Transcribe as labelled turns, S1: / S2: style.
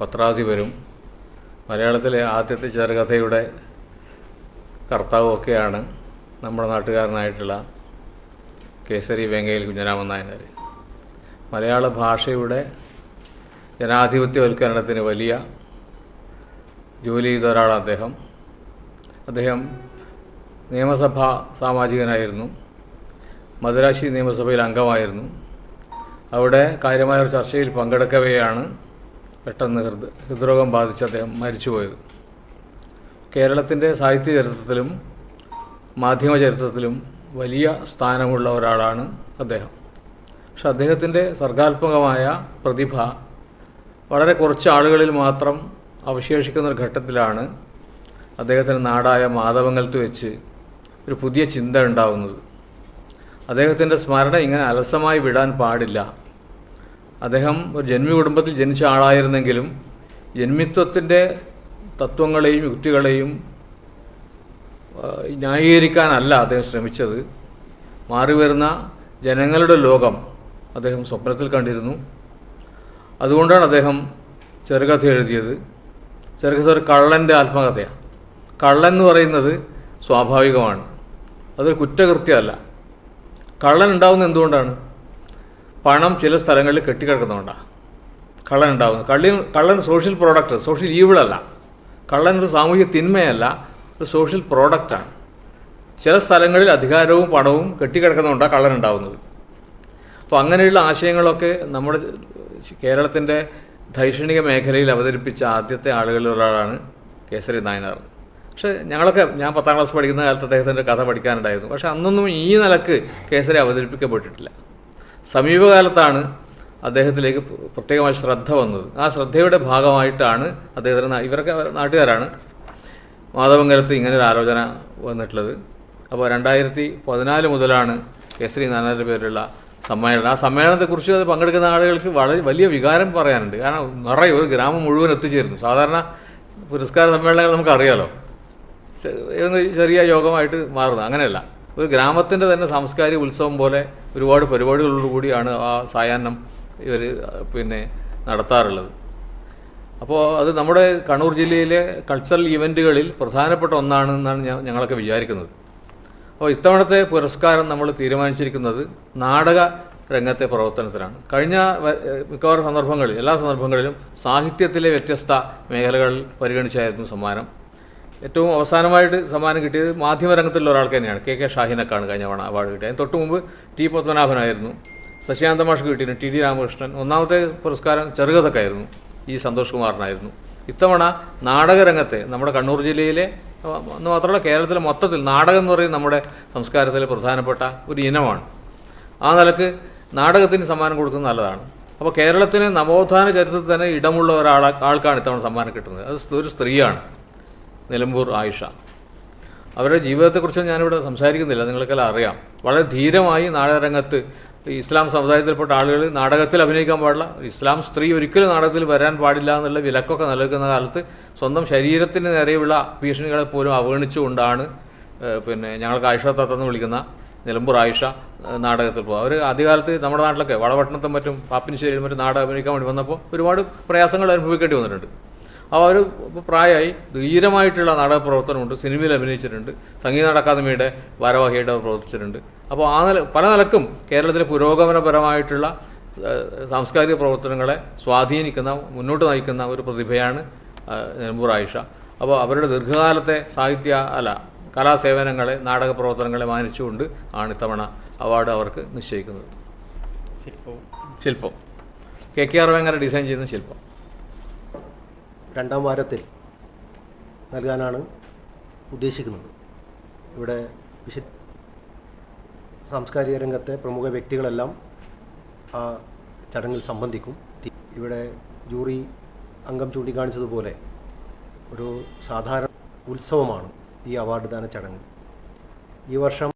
S1: പത്രാധിപരും മലയാളത്തിലെ ആദ്യത്തെ ചെറുകഥയുടെ കർത്താവുമൊക്കെയാണ് നമ്മുടെ നാട്ടുകാരനായിട്ടുള്ള കേസരി വെങ്കയിൽ കുഞ്ഞരാമൻ നായനാർ മലയാള ഭാഷയുടെ ജനാധിപത്യവൽക്കരണത്തിന് വലിയ ജോലി ചെയ്ത ഒരാളാണ് അദ്ദേഹം. അദ്ദേഹം നിയമസഭാ സാമാജികനായിരുന്നു. മദുരാശി നിയമസഭയിൽ അംഗമായിരുന്നു. അവിടെ കാര്യമായ ഒരു ചർച്ചയിൽ പങ്കെടുക്കവെയാണ് പെട്ടെന്ന് ഹൃദ ഹൃദ്രോഗം ബാധിച്ച് അദ്ദേഹം മരിച്ചുപോയത്. കേരളത്തിന്റെ സാഹിത്യ ചരിത്രത്തിലും മാധ്യമ ചരിത്രത്തിലും വലിയ സ്ഥാനമുള്ള ഒരാളാണ് അദ്ദേഹം. പക്ഷെ അദ്ദേഹത്തിന്റെ സർഗാത്മകമായ പ്രതിഭ വളരെ കുറച്ച് ആളുകളിൽ മാത്രം അവശേഷിക്കുന്ന ഒരു ഘട്ടത്തിലാണ് അദ്ദേഹത്തിന്റെ നാടായ മാധവങ്കലത്ത് വെച്ച് ഒരു പുതിയ ചിന്ത ഉണ്ടാവുന്നത്. അദ്ദേഹത്തിന്റെ സ്മരണ ഇങ്ങനെ അലസമായി വിടാൻ പാടില്ല. അദ്ദേഹം ഒരു ജന്മി കുടുംബത്തിൽ ജനിച്ച ആളായിരുന്നെങ്കിലും ജന്മിത്വത്തിന്റെ തത്വങ്ങളെയും യുക്തികളെയും ന്യായീകരിക്കാനല്ല അദ്ദേഹം ശ്രമിച്ചത്. മാറി വരുന്ന ജനങ്ങളുടെ ലോകം അദ്ദേഹം സ്വപ്നത്തിൽ കണ്ടിരുന്നു. അതുകൊണ്ടാണ് അദ്ദേഹം ചെറുകഥ എഴുതിയത്. ചെറുകഥ ഒരു കള്ളന്റെ ആത്മകഥയാണ്. കള്ളൻ എന്ന് പറയുന്നത് സ്വാഭാവികമാണ്. അതൊരു കുറ്റകൃത്യമല്ല. കള്ളൻ ഉണ്ടാവുന്നത് എന്തുകൊണ്ടാണ്? പണം ചില സ്ഥലങ്ങളിൽ കെട്ടിക്കിടക്കുന്നതുകൊണ്ടാണ് കള്ളൻ ഉണ്ടാകുന്നത് കള്ളി കള്ളൻ സോഷ്യൽ പ്രോഡക്റ്റ് സോഷ്യൽ ഈവിളല്ല കള്ളൻ ഒരു സാമൂഹ്യ തിന്മയല്ല ഒരു സോഷ്യൽ പ്രോഡക്റ്റാണ് ചില സ്ഥലങ്ങളിൽ അധികാരവും പണവും കെട്ടിക്കിടക്കുന്നതുകൊണ്ടാണ് കള്ളൻ ഉണ്ടാകുന്നത് അപ്പോൾ അങ്ങനെയുള്ള ആശയങ്ങളൊക്കെ നമ്മുടെ കേരളത്തിന്റെ ധൈഷണിക മേഖലയിൽ അവതരിപ്പിച്ച ആദ്യത്തെ ആളുകളിൽ ഒരാളാണ് കേസരി നായനാർ. പക്ഷേ ഞങ്ങളൊക്കെ ഞാൻ പത്താം ക്ലാസ് പഠിക്കുന്ന കാലത്ത് അദ്ദേഹത്തിന്റെ കഥ പഠിക്കാനുണ്ടായിരുന്നു. പക്ഷേ അന്നൊന്നും ഈ നിലയ്ക്ക് കേസരി അവതരിപ്പിക്കപ്പെട്ടിട്ടില്ല. സമീപകാലത്താണ് അദ്ദേഹത്തിലേക്ക് പ്രത്യേകമായി ശ്രദ്ധ വന്നത്. ആ ശ്രദ്ധയുടെ ഭാഗമായിട്ടാണ് അദ്ദേഹത്തിന് ഇവരൊക്കെ നാട്ടുകാരാണ്. മാധവങ്കരത്ത് ഇങ്ങനെ ഒരു ആലോചന വന്നിട്ടുള്ളത്. അപ്പോൾ രണ്ടായിരത്തി പതിനാല് മുതലാണ് കേസരി നാനാരുടെ പേരിലുള്ള സമ്മേളനം. ആ സമ്മേളനത്തെക്കുറിച്ച് അത് പങ്കെടുക്കുന്ന ആളുകൾക്ക് വളരെ വലിയ വികാരം പറയാനുണ്ട്. കാരണം നിറയെ ഒരു ഗ്രാമം മുഴുവൻ എത്തിച്ചേരുന്നു. സാധാരണ പുരസ്കാര സമ്മേളനങ്ങൾ നമുക്കറിയാലോ. ചെറിയ യോഗമായിട്ട് മാറുന്നു അങ്ങനെയല്ല. ഒരു ഗ്രാമത്തിന്റെ തന്നെ സാംസ്കാരിക ഉത്സവം പോലെ ഒരുപാട് പരിപാടികളോടുകൂടിയാണ് ആ സായാഹ്നം ഇവർ പിന്നെ നടത്താറുള്ളത്. അപ്പോൾ അത് നമ്മുടെ കണ്ണൂർ ജില്ലയിലെ കൾച്ചറൽ ഇവന്റുകളിൽ പ്രധാനപ്പെട്ട ഒന്നാണെന്നാണ് ഞങ്ങളൊക്കെ വിചാരിക്കുന്നത്. അപ്പോൾ ഇത്തവണത്തെ പുരസ്കാരം നമ്മൾ തീരുമാനിച്ചിരിക്കുന്നത് നാടക രംഗത്തെ പ്രവർത്തനത്തിനാണ്. കഴിഞ്ഞ മിക്കവാറും സന്ദർഭങ്ങളിൽ എല്ലാ സന്ദർഭങ്ങളിലും സാഹിത്യത്തിലെ വ്യത്യസ്ത മേഖലകൾ പരിഗണിച്ചായിരുന്നു സമ്മാനം. ഏറ്റവും അവസാനമായിട്ട് സമ്മാനം കിട്ടിയത് മാധ്യമരംഗത്തുള്ള ഒരാൾക്ക് തന്നെയാണ്. കെ കെ ഷാഹിനക്കാണ് കഴിഞ്ഞ തവണ അവാർഡ് കിട്ടിയത്. തൊട്ട് മുമ്പ് ടി പത്മനാഭനായിരുന്നു. ശശികാന്ത മാഷ് കിട്ടിയിരുന്നു ടി ഡി രാമകൃഷ്ണൻ. ഒന്നാമത്തെ പുരസ്കാരം ചെറുകഥക്കായിരുന്നു. ഈ സന്തോഷ് കുമാറിനായിരുന്നു. ഇത്തവണ നാടകരംഗത്തെ നമ്മുടെ കണ്ണൂർ ജില്ലയിലെ എന്ന് മാത്രമല്ല കേരളത്തിലെ മൊത്തത്തിൽ നാടകം എന്ന് പറയുന്നത് നമ്മുടെ സംസ്കാരത്തിലെ പ്രധാനപ്പെട്ട ഒരു ഇനമാണ്. ആ നിലയ്ക്ക് നാടകത്തിന് സമ്മാനം കൊടുക്കുന്നത് നല്ലതാണ്. അപ്പോൾ കേരളത്തിന് നവോത്ഥാന ചരിത്രത്തിൽ തന്നെ ഇടമുള്ള ഒരാൾ ആൾക്കാണ് ഇത്തവണ സമ്മാനം കിട്ടുന്നത്. അത് ഒരു സ്ത്രീയാണ്. നിലമ്പൂർ ആയിഷ. അവരുടെ ജീവിതത്തെക്കുറിച്ച് ഞാനിവിടെ സംസാരിക്കുന്നില്ല നിങ്ങൾക്കെല്ലാം അറിയാം. വളരെ ധീരമായി നാടകരംഗത്ത് ഇസ്ലാം സമുദായത്തിൽപ്പെട്ട ആളുകൾ നാടകത്തിൽ അഭിനയിക്കാൻ പാടില്ല. ഇസ്ലാം സ്ത്രീ ഒരിക്കലും നാടകത്തിൽ വരാൻ പാടില്ല എന്നുള്ള വിലക്കൊക്കെ നൽകുന്ന കാലത്ത് സ്വന്തം ശരീരത്തിന് നേരെയുള്ള ഭീഷണികളെ പോലും അവഗണിച്ചുകൊണ്ടാണ് പിന്നെ ഞങ്ങൾക്ക് ആയിഷ തത്തെന്ന് വിളിക്കുന്ന നിലമ്പൂർ ആയിഷ നാടകത്തിൽ പോകും അവർ ആദ്യകാലത്ത് നമ്മുടെ നാട്ടിലൊക്കെ വളപട്ടണത്തും മറ്റും പാപ്പിനിശ്ശേരിയിലും മറ്റും നാടകം അഭിനയിക്കാൻ വേണ്ടി വന്നപ്പോൾ ഒരുപാട് പ്രയാസങ്ങൾ അനുഭവിക്കേണ്ടി വന്നിട്ടുണ്ട്. അപ്പോൾ അവർ പ്രായമായി ധീരമായിട്ടുള്ള നാടക പ്രവർത്തനമുണ്ട് സിനിമയിൽ അഭിനയിച്ചിട്ടുണ്ട് സംഗീത നാടക അക്കാദമിയുടെ ഭാരവാഹിയായിട്ട് അവർ പ്രവർത്തിച്ചിട്ടുണ്ട്. അപ്പോൾ ആ നില പല നിലക്കും കേരളത്തിലെ പുരോഗമനപരമായിട്ടുള്ള സാംസ്കാരിക പ്രവർത്തനങ്ങളെ സ്വാധീനിക്കുന്ന മുന്നോട്ട് നയിക്കുന്ന ഒരു പ്രതിഭയാണ് നിലമ്പൂർ ആയിഷ. അപ്പോൾ അവരുടെ ദീർഘകാലത്തെ സാഹിത്യ അല്ല കലാസേവനങ്ങളെ നാടക പ്രവർത്തനങ്ങളെ മാനിച്ചുകൊണ്ട് ആണ് ഇത്തവണ അവാർഡ് അവർക്ക് നിശ്ചയിക്കുന്നത്.
S2: ശില്പവും.
S1: ശില്പം. K K R Vengara design ചെയ്യുന്ന ശില്പം.
S3: രണ്ടാം വാരത്തിൽ നൽകാനാണ് ഉദ്ദേശിക്കുന്നത്. ഇവിടെ വിശ സാംസ്കാരിക രംഗത്തെ പ്രമുഖ വ്യക്തികളെല്ലാം ആ ചടങ്ങിൽ സംബന്ധിക്കും. ഇവിടെ ജൂറി അംഗം ചൂണ്ടിക്കാണിച്ചതുപോലെ ഒരു സാധാരണ ഉത്സവമാണ് ഈ അവാർഡ് ദാന ചടങ്ങ്. ഈ വർഷം